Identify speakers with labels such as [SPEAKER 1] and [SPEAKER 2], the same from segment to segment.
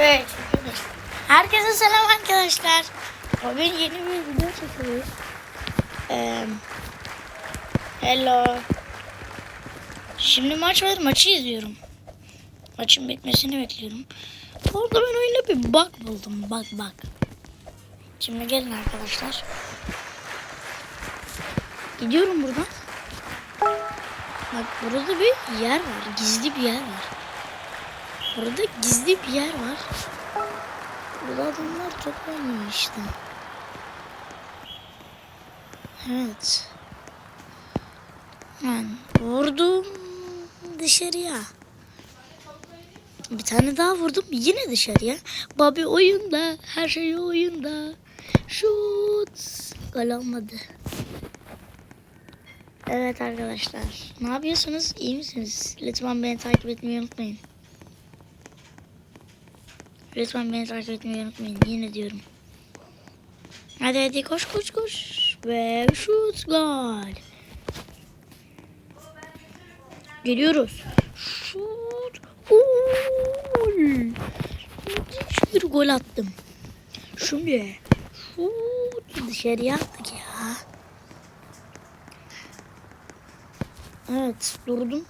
[SPEAKER 1] Evet. Herkese selam arkadaşlar. Bugün yeni bir video çekiyoruz. Ee, hello. Şimdi maç var. Maçı izliyorum. Maçın bitmesini bekliyorum. Orada ben oyunda bir bug buldum. Bak bak. Şimdi gelin arkadaşlar. Gidiyorum buradan. Bak burada bir yer var. Gizli bir yer var. Burada gizli bir yer var. Burada adamlar toplanmıyor işte. Evet. Ben vurdum dışarıya. Bir tane daha vurdum yine dışarıya. Babi oyunda, her şey oyunda. Şut. Gol olmadı. Evet arkadaşlar. Ne yapıyorsunuz? İyi misiniz? Lütfen beni takip etmeyi unutmayın. Lütfen beni takip etmeyi unutmayın. Yine diyorum. Hadi hadi koş koş koş. Ve şut gol. Geliyoruz. Şut. Gol. Müthiş bir gol attım. Şimdi şut dışarıya attık ya. Evet durdum.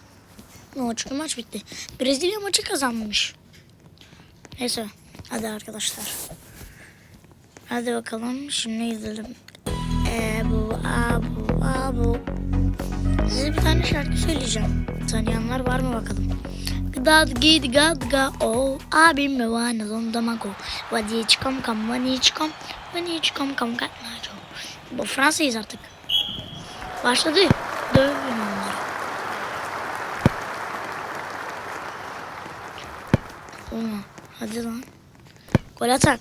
[SPEAKER 1] Çünkü maç bitti. Brezilya maçı kazanmış. Neyse hadi arkadaşlar. Hadi bakalım şimdi izleyelim. Ebu abu abu. Size bir tane şarkı söyleyeceğim. Tanıyanlar var mı bakalım. Gıda gid gad ga o abim mi var ne zonda mago. Vadi çıkam kam vani çıkam vani çıkam kam kat naco. Bu Fransa'yız artık. Başladı. Dövün onları. Olma. Hadi lan. Gol atak.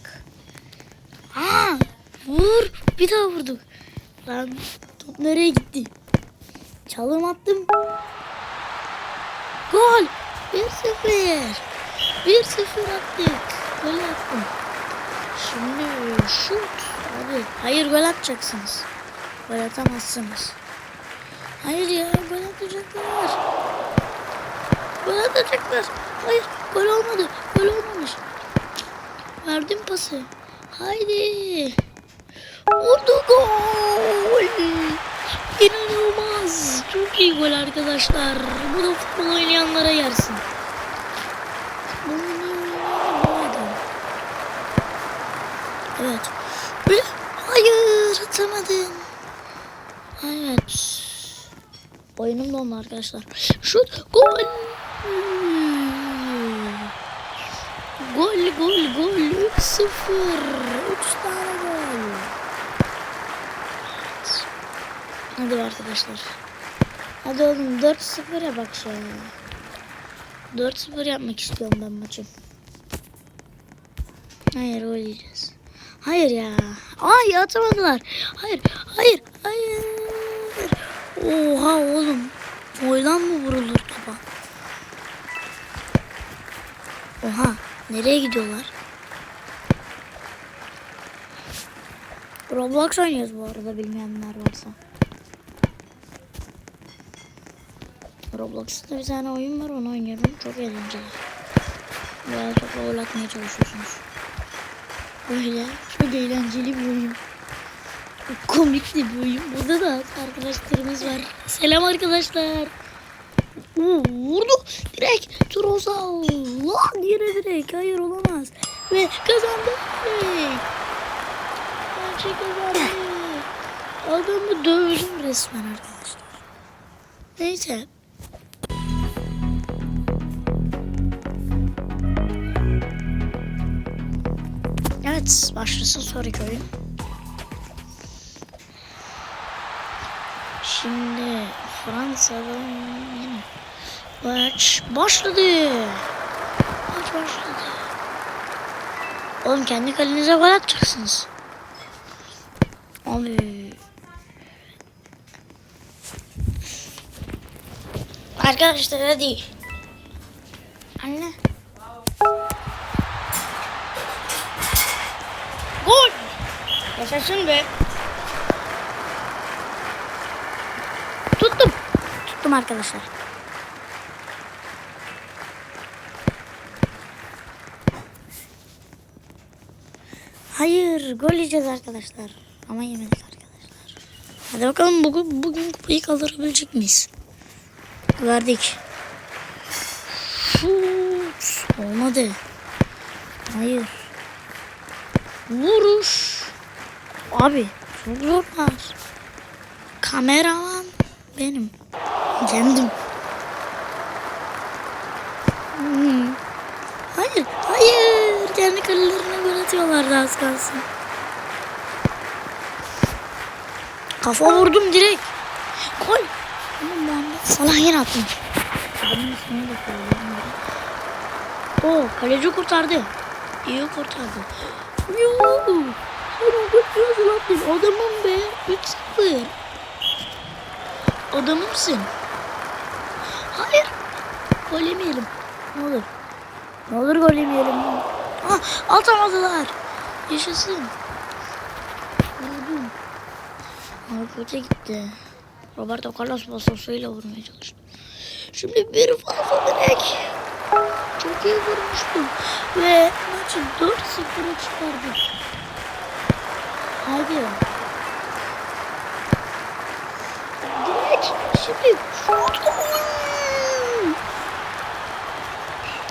[SPEAKER 1] Aa, vur. Bir daha vurduk. Lan top nereye gitti? Çalım attım. Gol. 1-0. 1-0 attık. Gol attım. Şimdi şut. Abi. Hayır gol atacaksınız. Gol atamazsınız. Hayır ya gol atacaklar. Gol atacaklar. Hayır gol olmadı. Gol olmamış. Verdim pası. Haydi. Vurdu gol. İnanılmaz. Çok iyi gol arkadaşlar. Bu da futbol oynayanlara yersin. Evet. Ve hayır atamadım. Evet. Oyunum dondu arkadaşlar. Şut gol. Gol gol gol 3-0. 3 tane gol. Hadi arkadaşlar. Hadi oğlum 4-0'a bak an. 4-0 yapmak istiyorum ben maçı. Hayır gol. Hayır ya. Ay atamadılar. Hayır hayır hayır. Oha oğlum. Boydan mı vurulur Oha. Nereye gidiyorlar? Roblox oynuyoruz bu arada bilmeyenler varsa. Roblox'ta bir tane oyun var onu oynuyorum. Çok eğlenceli. Veya çok gol atmaya çalışıyorsunuz. Böyle çok eğlenceli bir oyun. Komik de bir oyun. Burada da arkadaşlarımız var. Selam arkadaşlar. Oo, vurdu. Direkt Trozal. Lan yine direkt. Hayır olamaz. Ve kazandı. Direkt. Gerçek kazandı. Adamı dövdüm resmen arkadaşlar. Neyse. Evet başlasın sonraki oyun. Şimdi Fransa'dan maç başladı. Maç başladı. Oğlum kendi kalenize gol atacaksınız. Abi. Arkadaşlar hadi. Anne. Gol. Yaşasın be. Tuttum. Tuttum arkadaşlar. Hayır gol yiyeceğiz arkadaşlar. Ama yemedik arkadaşlar. Hadi bakalım bugün, bugün kupayı kaldırabilecek miyiz? Verdik. Şut. Olmadı. Hayır. Vuruş. Abi çok zorlar. Kameraman benim. Kendim. Hmm. Hayır, hayır. Kendi kalelerine gol atıyorlardı az kalsın. Kafa vurdum direkt. Gol. Ama Muhammed Salah yine atmış. Adamın ismini de koyuyorum. O kaleci kurtardı. İyi kurtardı. Yoo. Nasıl attın? Adamım be. 3-0. Adamımsın. Hayır. Gol yemeyelim. Ne olur. Ne olur gol yemeyelim. Ah, atamadılar. Yaşasın. Vurdum. Ama kötü gitti. Roberto Carlos basosuyla vurmaya çalıştı. Şimdi bir fazla direkt. Çok iyi vurmuştum. Ve maçı 4-0'a çıkardık. Haydi. Direkt. Şimdi şut.